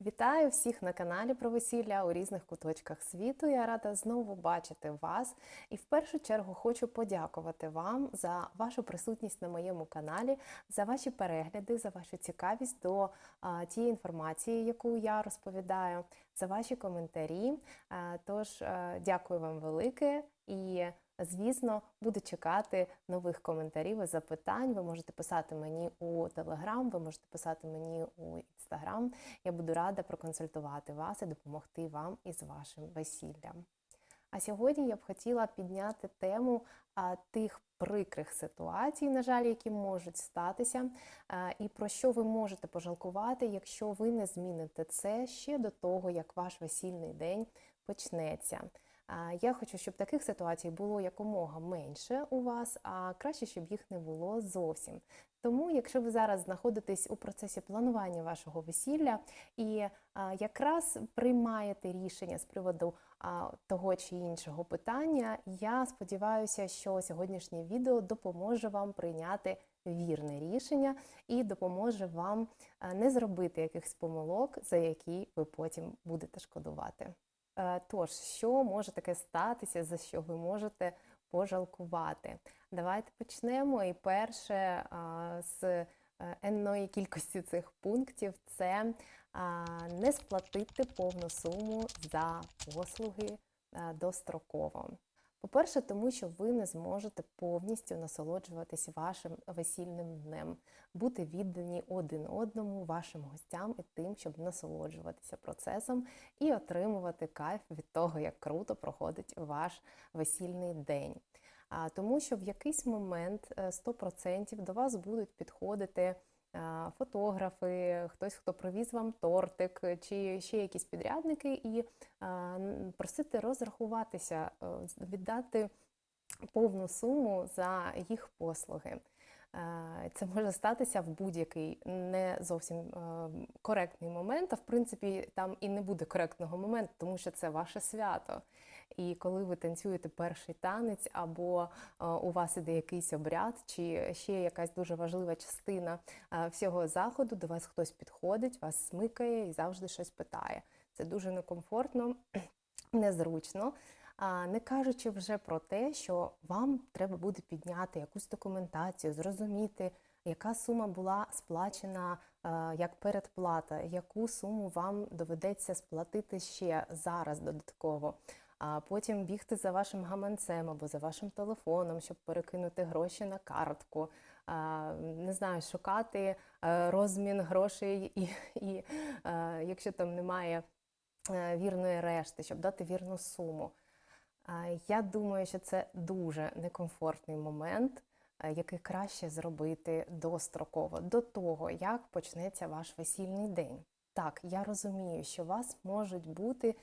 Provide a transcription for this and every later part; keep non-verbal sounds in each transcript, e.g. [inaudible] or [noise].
Вітаю всіх на каналі про весілля у різних куточках світу. Я рада знову бачити вас. І в першу чергу хочу подякувати вам за вашу присутність на моєму каналі, за ваші перегляди, за вашу цікавість до а, тієї інформації, яку я розповідаю, за ваші коментарі. А, тож е, дякую вам велике і. Звісно, буду чекати нових коментарів і запитань. Ви можете писати мені у Телеграм, ви можете писати мені у Інстаграм. Я буду рада проконсультувати вас і допомогти вам із вашим весіллям. А сьогодні я б хотіла підняти тему а, тих прикрих ситуацій, на жаль, які можуть статися, а, і про що ви можете пожалкувати, якщо ви не зміните це ще до того, як ваш весільний день почнеться. Я хочу, щоб таких ситуацій було якомога менше у вас, а краще, щоб їх не було зовсім. Тому, якщо ви зараз знаходитесь у процесі планування вашого весілля і якраз приймаєте рішення з приводу того чи іншого питання, я сподіваюся, що сьогоднішнє відео допоможе вам прийняти вірне рішення і допоможе вам не зробити якихось помилок, за які ви потім будете шкодувати. Е, Тож, що може таке статися, за що ви можете пожалкувати? Давайте почнемо. І перше з е, енної кількості цих пунктів це не сплатити повну суму за послуги достроково. По-перше, тому що ви не зможете повністю насолоджуватись вашим весільним днем, бути віддані один одному, вашим гостям і тим, щоб насолоджуватися процесом і отримувати кайф від того, як круто проходить ваш весільний день. А, Тому що в якийсь момент е, 100% до вас будуть підходити е, фотографи, хтось, хто привіз вам тортик, чи ще якісь підрядники, і просити розрахуватися, е, віддати повну суму за їх послуги. Е, Це може статися в будь-який не зовсім е, коректний момент, а в принципі там і не буде коректного моменту, тому що це ваше свято. І коли ви танцюєте перший танець, або е, у вас іде якийсь обряд, чи ще якась дуже важлива частина е, всього заходу, до вас хтось підходить, вас смикає і завжди щось питає. Це дуже некомфортно, [clears throat] незручно. Не кажучи вже про те, що вам треба буде підняти якусь документацію, зрозуміти, яка сума була сплачена е, як передплата, яку суму вам доведеться сплатити ще зараз додатково. А потім бігти за вашим гаманцем або за вашим телефоном, щоб перекинути гроші на картку, не знаю, шукати е, розмін грошей, і, і е, якщо там немає е, вірної решти, щоб дати вірну суму. Я думаю, що це дуже некомфортний момент, який краще зробити достроково, до того, як почнеться ваш весільний день. Так, я розумію, що у вас можуть бути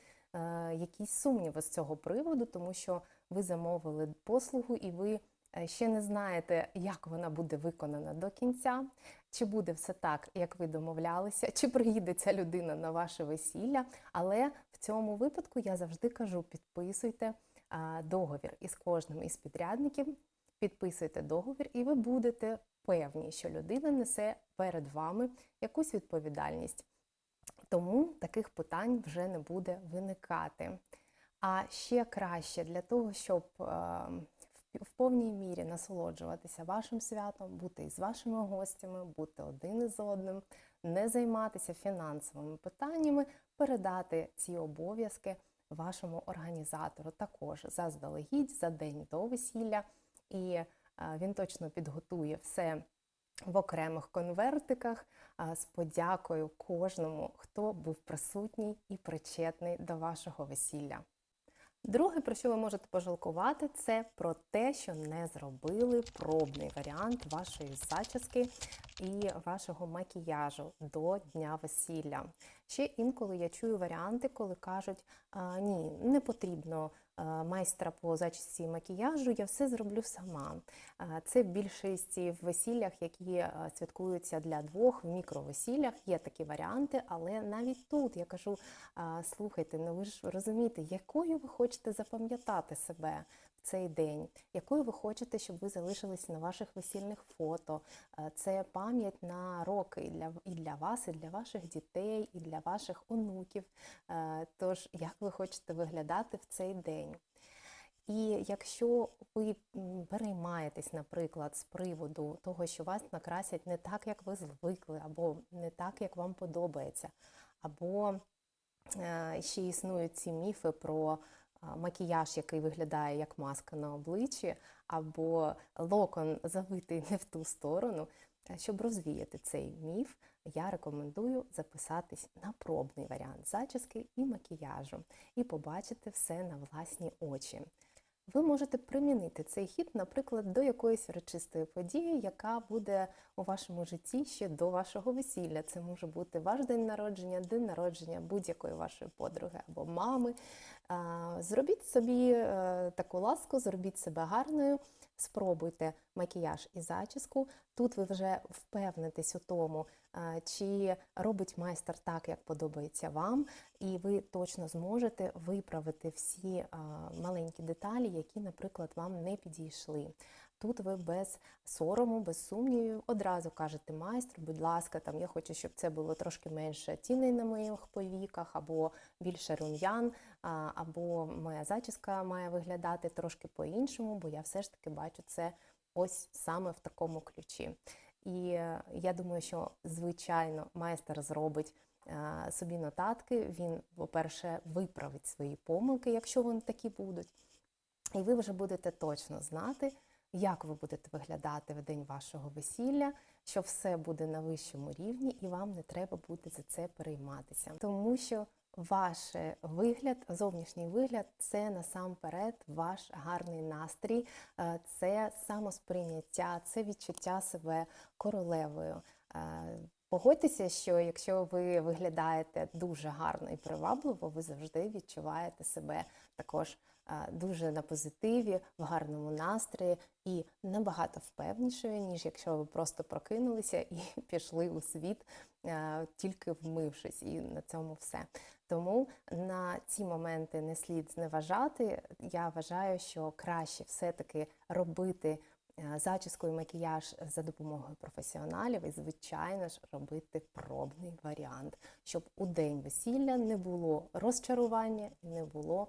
якісь сумніви з цього приводу, тому що ви замовили послугу і ви е, ще не знаєте, як вона буде виконана до кінця, чи буде все так, як ви домовлялися, чи приїде ця людина на ваше весілля. Але в цьому випадку я завжди кажу: підписуйте договір із кожним із підрядників, підписуйте договір, і ви будете певні, що людина несе перед вами якусь відповідальність. Тому таких питань вже не буде виникати. А ще краще для того, щоб е, в- повній мірі насолоджуватися вашим святом, бути із вашими гостями, бути один із одним, не займатися фінансовими питаннями, передати ці обов'язки вашому організатору також заздалегідь за день до весілля, і е, він точно підготує все в окремих конвертиках з подякою кожному, хто був присутній і причетний до вашого весілля. Друге, про що ви можете пожалкувати, це про те, що не зробили пробний варіант вашої зачіски і вашого макіяжу до дня весілля. Ще інколи я чую варіанти, коли кажуть: а, ні, не потрібно майстра по зачісці макіяжу, я все зроблю сама. А, Це більшість в весіллях, які святкуються для двох в мікровесіллях. Є такі варіанти, але навіть тут я кажу: слухайте, ну ви ж розумієте, якою ви хочете запам'ятати себе цей день, якою ви хочете, щоб ви залишились на ваших весільних фото. Е, Це пам'ять на роки і для, і для вас, і для ваших дітей, і для ваших онуків. Е, Тож, як ви хочете виглядати в цей день? І якщо ви переймаєтесь, наприклад, з приводу того, що вас накрасять не так, як ви звикли, або не так, як вам подобається, або е, ще існують ці міфи про макіяж, який виглядає як маска на обличчі, або локон завитий не в ту сторону. Щоб розвіяти цей міф, я рекомендую записатись на пробний варіант зачіски і макіяжу і побачити все на власні очі. Ви можете примінити цей хід, наприклад, до якоїсь урочистої події, яка буде у вашому житті ще до вашого весілля. Це може бути ваш день народження, день народження будь-якої вашої подруги або мами. Зробіть собі е, таку ласку, зробіть себе гарною, спробуйте макіяж і зачіску. Тут ви вже впевнитесь у тому, чи робить майстер так, як подобається вам, і ви точно зможете виправити всі маленькі деталі, які, наприклад, вам не підійшли. Тут ви без сорому, без сумнівів одразу кажете майстру, будь ласка, там я хочу, щоб це було трошки менше тіней на моїх повіках, або більше рум'ян, або моя зачіска має виглядати трошки по-іншому, бо я все ж таки бачу це ось саме в такому ключі. І е, я думаю, що звичайно майстер зробить е, собі нотатки. Він, по-перше, виправить свої помилки, якщо вони такі будуть. І ви вже будете точно знати, як ви будете виглядати в день вашого весілля, що все буде на вищому рівні, і вам не треба буде за це перейматися. Тому що ваш вигляд, зовнішній вигляд це насамперед ваш гарний настрій, е, це самосприйняття, це відчуття себе королевою. Е, Погодьтеся, що якщо ви виглядаєте дуже гарно і привабливо, ви завжди відчуваєте себе також е, дуже на позитиві, в гарному настрої і набагато впевнішою, ніж якщо ви просто прокинулися і [laughs] пішли у світ, тільки вмившись, і на цьому все. Тому на ці моменти не слід зневажати. Я вважаю, що краще все-таки робити е, зачіску і макіяж за допомогою професіоналів і, звичайно ж, робити пробний варіант, щоб у день весілля не було розчарування не було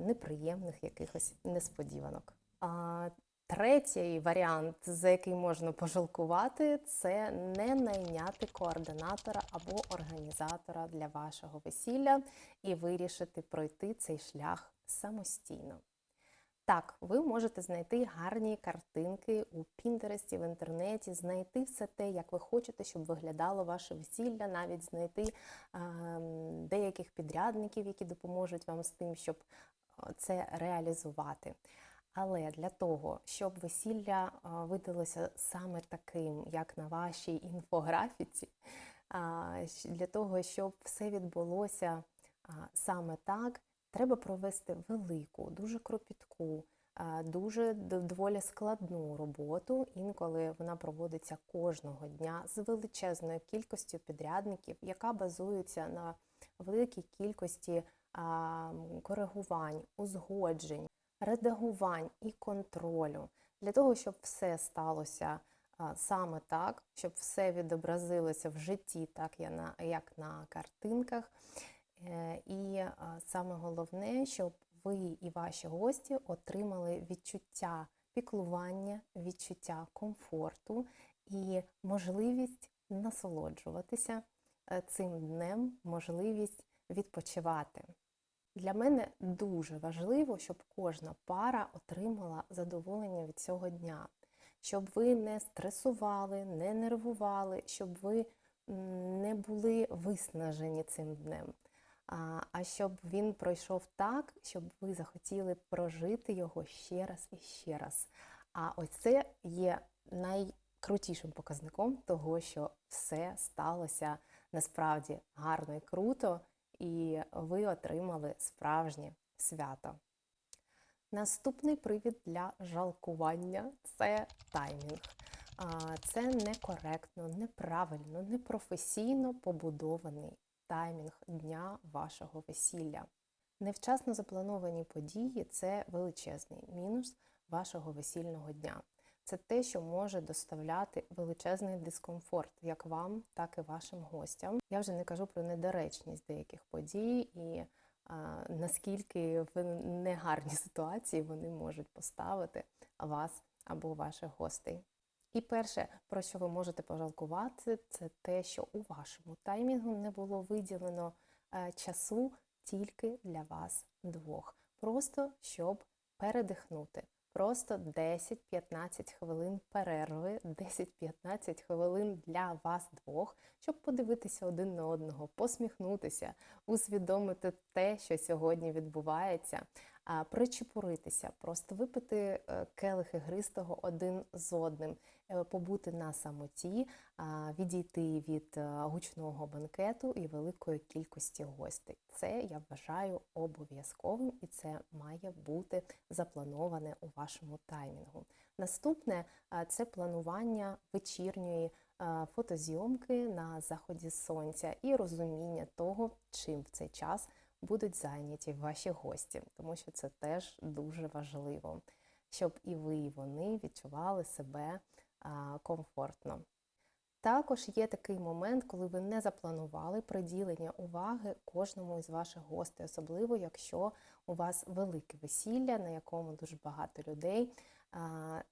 неприємних якихось несподіванок. Третій варіант, за який можна пожалкувати, це не найняти координатора або організатора для вашого весілля і вирішити пройти цей шлях самостійно. Так, ви можете знайти гарні картинки у Пінтересті, в інтернеті, знайти все те, як ви хочете, щоб виглядало ваше весілля, навіть знайти е, деяких підрядників, які допоможуть вам з тим, щоб е, це реалізувати. Але для того, щоб весілля видалося саме таким, як на вашій інфографіці, для того, щоб все відбулося саме так, треба провести велику, дуже кропітку, дуже доволі складну роботу. Інколи вона проводиться кожного дня з величезною кількістю підрядників, яка базується на великій кількості коригувань, узгоджень, редагувань і контролю для того, щоб все сталося саме так, щоб все відобразилося в житті, так як на картинках. Е, І саме головне, щоб ви і ваші гості отримали відчуття піклування, відчуття комфорту і можливість насолоджуватися е, цим днем, можливість відпочивати. Для мене дуже важливо, щоб кожна пара отримала задоволення від цього дня, щоб ви не стресували, не нервували, щоб ви не були виснажені цим днем, а, щоб він пройшов так, щоб ви захотіли прожити його ще раз і ще раз. А ось це є найкрутішим показником того, що все сталося насправді гарно і круто, і ви отримали справжнє свято. Наступний привід для жалкування це таймінг. Це некоректно, неправильно, непрофесійно побудований таймінг дня вашого весілля. Невчасно заплановані події це величезний мінус вашого весільного дня. Це те, що може доставляти величезний дискомфорт як вам, так і вашим гостям. Я вже не кажу про недоречність деяких подій і а, наскільки в негарні [laughs] ситуації вони можуть поставити вас або ваших гостей. І перше, про що ви можете пожалкувати, це те, що у вашому таймінгу не було виділено е, часу тільки для вас двох. Просто щоб передихнути. Просто 10-15 хвилин перерви, [laughs] 10-15 хвилин для вас двох, щоб подивитися один на одного, посміхнутися, усвідомити те, що сьогодні відбувається, а, причепуритися, просто випити келихи келих ігристого один з одним, е, побути на самоті, відійти від е, гучного банкету і великої кількості гостей. Це я вважаю обов'язковим і це має бути заплановане у вашому таймінгу. Наступне це планування вечірньої фотозйомки на заході сонця і розуміння того, чим в цей час будуть зайняті ваші гості, тому що це теж дуже важливо, щоб і ви, і вони відчували себе комфортно. Також є такий момент, коли ви не запланували приділення уваги кожному із ваших гостей, особливо якщо у вас велике весілля, на якому дуже багато людей.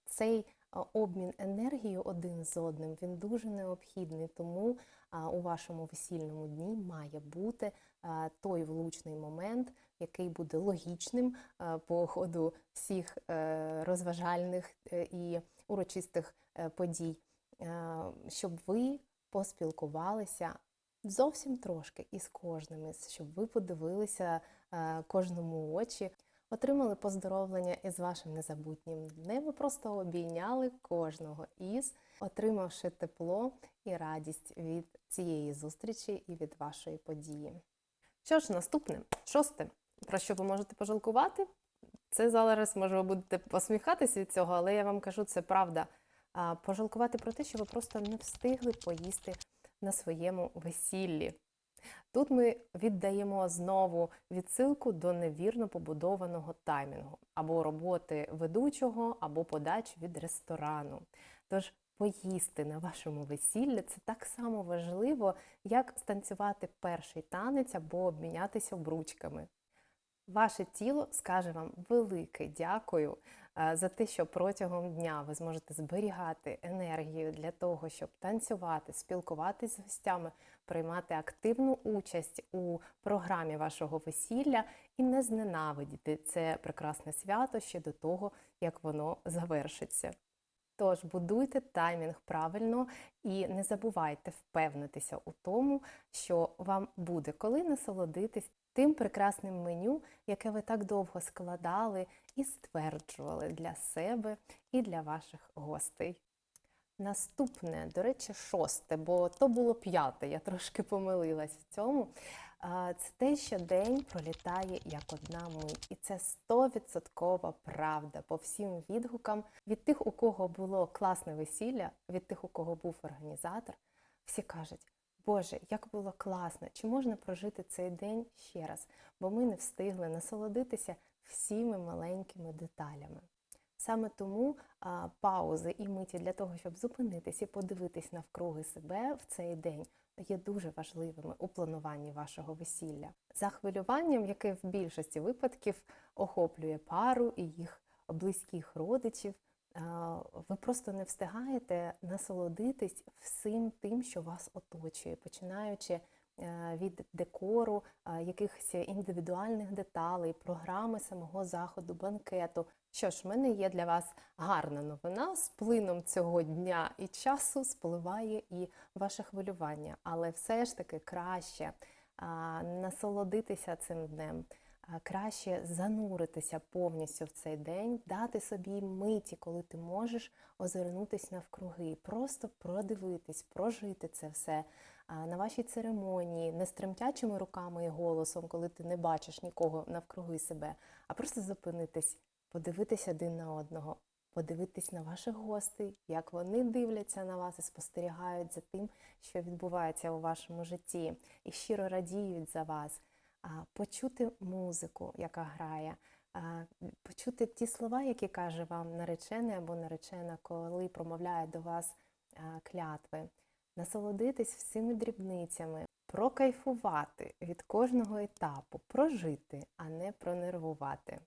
Цей обмін енергією один з одним він дуже необхідний, тому у вашому весільному дні має бути той влучний момент, який буде логічним по ходу всіх е, розважальних е, і урочистих е, подій, е, щоб ви поспілкувалися зовсім трошки із кожним, щоб ви подивилися е, кожному очі, отримали поздоровлення із вашим незабутнім днем. Ви просто обійняли кожного із, отримавши тепло і радість від цієї зустрічі і від вашої події. Що ж, наступне, шосте, про що ви можете пожалкувати? Це зараз, може, ви будете посміхатися від цього, але я вам кажу, це правда. Пожалкувати про те, що ви просто не встигли поїсти на своєму весіллі. Тут ми віддаємо знову відсилку до невірно побудованого таймінгу або роботи ведучого, або подач від ресторану. Тож поїсти на вашому весіллі це так само важливо, як станцювати перший танець або обмінятися обручками. Ваше тіло скаже вам велике дякую е, за те, що протягом дня ви зможете зберігати енергію для того, щоб танцювати, спілкуватися з гостями, приймати активну участь у програмі вашого весілля і не зненавидіти це прекрасне свято ще до того, як воно завершиться. Тож будуйте таймінг правильно і не забувайте впевнитися у тому, що вам буде коли насолодитись тим прекрасним меню, яке ви так довго складали і стверджували для себе і для ваших гостей. Наступне, до речі, шосте, бо то було п'яте, я трошки помилилась в цьому. Це те, що день пролітає як одна мить, і це стовідсоткова правда по всім відгукам від тих, у кого було класне весілля, від тих, у кого був організатор. Всі кажуть, Боже, як було класно! Чи можна прожити цей день ще раз? Бо ми не встигли насолодитися всіми маленькими деталями. Саме тому а, паузи і миті для того, щоб зупинитись і подивитись навкруги себе в цей день, є дуже важливими у плануванні вашого весілля. За хвилюванням, яке в більшості випадків охоплює пару і їх близьких родичів, ви просто не встигаєте насолодитись всім тим, що вас оточує, починаючи е, від декору, е, якихось індивідуальних деталей, програми самого заходу, банкету. Що ж, в мене є для вас гарна новина. З плином цього дня і часу спливає і ваше хвилювання, але все ж таки краще насолодитися цим днем. Краще зануритися повністю в цей день, дати собі миті, коли ти можеш озирнутись навкруги, просто продивитись, прожити це все на вашій церемонії, не з руками і голосом, коли ти не бачиш нікого навкруги себе, а просто зупинитись, подивитись один на одного, подивитись на ваших гостей, як вони дивляться на вас і спостерігають за тим, що відбувається у вашому житті, і щиро радіють за вас. Почути музику, яка грає, почути ті слова, які каже вам наречений або наречена, коли промовляє до вас клятви, насолодитись всіми дрібницями, прокайфувати від кожного етапу, прожити, а не пронервувати.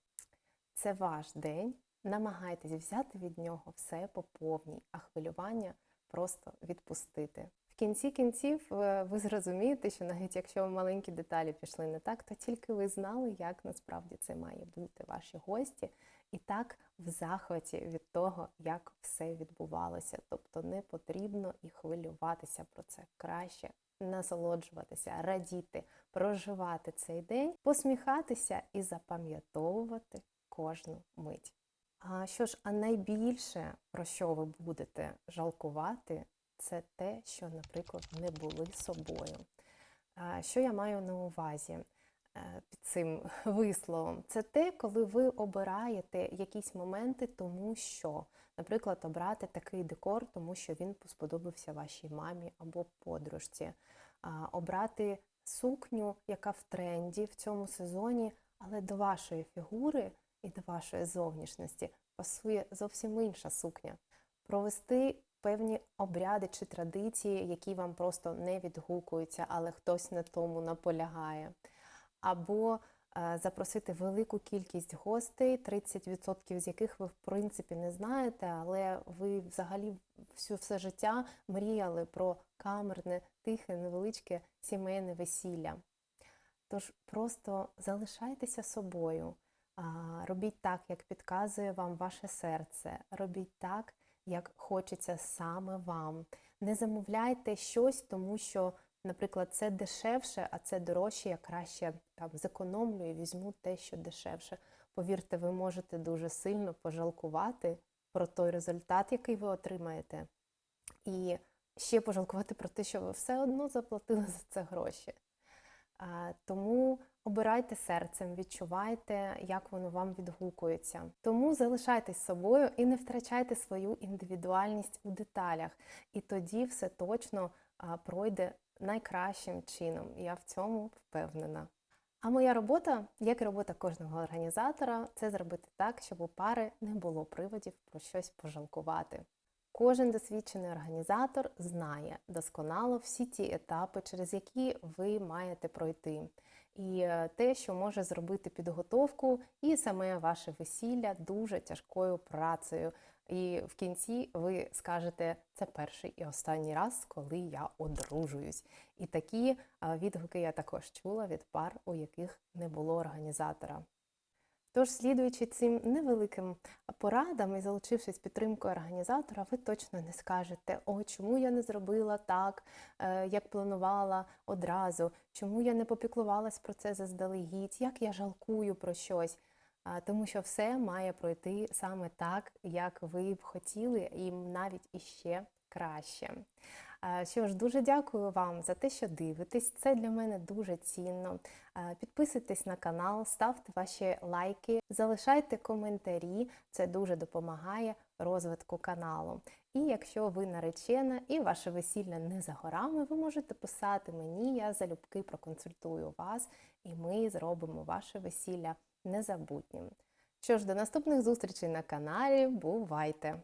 Це ваш день. Намагайтесь взяти від нього все по повній, а хвилювання просто відпустити. Кінці кінців е, ви зрозумієте, що навіть якщо маленькі деталі пішли не так, то тільки ви знали, як насправді це має бути ваші гості, і так в захваті від того, як все відбувалося. Тобто не потрібно і хвилюватися про це краще. Насолоджуватися, радіти, проживати цей день, посміхатися і запам'ятовувати кожну мить. А що ж, а найбільше про що ви будете жалкувати, це те, що, наприклад, не були собою. Що я маю на увазі е, під цим [laughs] висловом? Це те, коли ви обираєте якісь моменти, тому що, наприклад, обрати такий декор, тому що він сподобався вашій мамі або подружці, обрати сукню, яка в тренді в цьому сезоні, але до вашої фігури і до вашої зовнішності пасує зовсім інша сукня. Провести певні обряди чи традиції, які вам просто не відгукуються, але хтось на тому наполягає. Або е, запросити велику кількість гостей, 30% з яких ви в принципі не знаєте, але ви взагалі всю все життя мріяли про камерне, тихе, невеличке сімейне весілля. Тож просто залишайтеся собою. Робіть так, як підказує вам ваше серце. Робіть так, як хочеться саме вам. Не замовляйте щось, тому що, наприклад, це дешевше, а це дорожче, я краще там зекономлю і візьму те, що дешевше. Повірте, ви можете дуже сильно пожалкувати про той результат, який ви отримаєте. І ще пожалкувати про те, що ви все одно заплатили [laughs] за це гроші. А, Тому обирайте серцем, відчувайте, як воно вам відгукується. Тому залишайтесь собою і не втрачайте свою індивідуальність у деталях. І тоді все точно пройде найкращим чином. Я в цьому впевнена. А моя робота, як і робота кожного організатора, це зробити так, щоб у пари не було приводів про щось пожалкувати. Кожен досвідчений організатор знає досконало всі ті етапи, через які ви маєте пройти, і е, те, що може зробити підготовку і саме ваше весілля дуже тяжкою працею. І в кінці ви скажете, це перший і останній раз, коли я одружуюсь. І такі е, відгуки я також чула від пар, у яких не було організатора. Тож, слідуючи цим невеликим порадам і залучившись підтримкою організатора, ви точно не скажете, о, чому я не зробила так, е, як планувала одразу, чому я не попіклувалась про це заздалегідь, як я жалкую про щось. Тому що все має пройти саме так, як ви б хотіли, і навіть іще краще. Що ж, дуже дякую вам за те, що дивитесь. Це для мене дуже цінно. Підписуйтесь на канал, ставте ваші лайки, залишайте коментарі, це дуже допомагає розвитку каналу. І якщо ви наречена і ваше весілля не за горами, ви можете писати мені, я залюбки проконсультую вас, і ми зробимо ваше весілля незабутнім. Що ж, до наступних зустрічей на каналі. Бувайте!